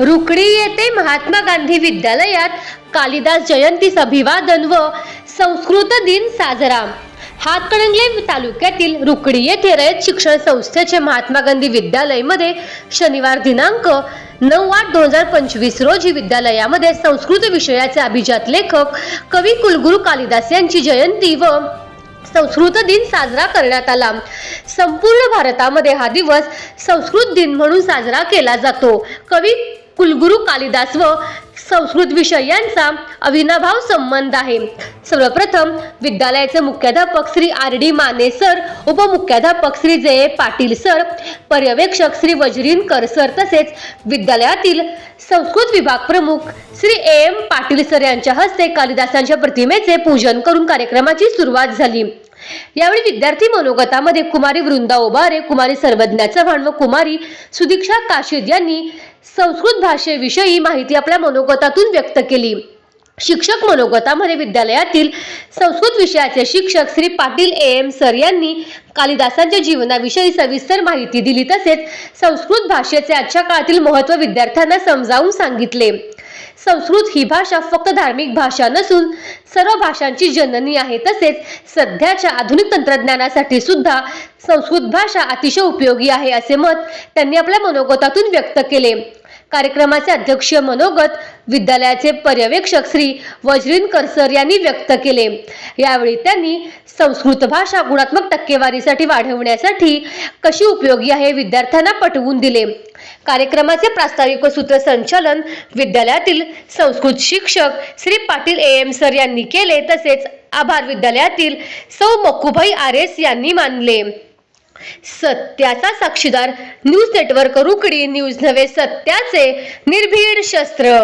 रुकडी येथे महात्मा गांधी विद्यालयात कालिदास जयंतीस अभिवादन व संस्कृत दिन साजरा. हातकणंगले तालुक्यातील रुकडी येथे रयत शिक्षण संस्थेचे महात्मा गांधी विद्यालयमध्ये शनिवार दिनांक नऊ आठ दोन हजार पंचवीस रोजी विद्यालयामध्ये संस्कृत विषयाचे अभिजात लेखक कवी कुलगुरू कालिदास यांची जयंती व संस्कृत दिन साजरा करण्यात आला. संपूर्ण भारतामध्ये हा दिवस संस्कृत दिन म्हणून साजरा केला जातो. कवी कुलगुरू कालिदास व संस्कृत विषय यांचा अविनाभाव संबंध आहे. सर्वप्रथम विद्यालयाचे मुख्याध्यापक Shri R D Mane sir उपमुख्याध्यापक Shri J A Patil sir पर्यवेक्षक श्री वजरीनकर सर तसेच विद्यालयातील संस्कृत विभाग प्रमुख Shri A M Patil sir यांच्या हस्ते कालिदासांच्या प्रतिमेचे पूजन करून कार्यक्रमाची सुरुवात झाली. यावेळी विद्यार्थी मनोगतामध्ये कुमारी वृंदा ओबारे कुमारी सर्वज्ञा चव्हाण व कुमारी सुदीक्षा काशीद यांनी संस्कृत भाषेविषयी माहिती आपल्या मनोगतातून व्यक्त केली. शिक्षक मनोगतामध्ये विद्यालयातील संस्कृत विषयाचे शिक्षक Shri Patil A M sir यांनी कालिदासांच्या जीवनाविषयी सविस्तर माहिती दिली तसेच संस्कृत भाषेचे आजच्या काळातील महत्त्व विद्यार्थ्यांना समजावून सांगितले. संस्कृत ही भाषा फक्त धार्मिक भाषा नसून सर्व भाषांची जननी आहे. तसेच सध्याच्या आधुनिक तंत्रज्ञानासाठी सुद्धा संस्कृत भाषा अतिशय उपयोगी आहे असे मत त्यांनी आपल्या मनोगतातून व्यक्त केले. कार्यक्रमाचे अध्यक्ष मनोगत विद्यालयाचे पर्यवेक्षक श्री वजरीनकर सर यांनी व्यक्त केले. यावेळी त्यांनी संस्कृत भाषा गुणात्मक टक्केवारीसाठी वाढवण्यासाठी कशी उपयोगी आहे विद्यार्थ्यांना पटवून दिले. कार्यक्रमाचे प्रास्ताविक व सूत्रसंचालन विद्यालयातील संस्कृत शिक्षक Shri Patil A M sir यांनी केले तसेच आभार विद्यालयातील सौ मक्कुभाई आर एस यांनी मानले. सत्याचा साक्षीदार न्यूज नेटवर्क रुकडी न्यूज नव्हे सत्याचे निर्भीड शस्त्र.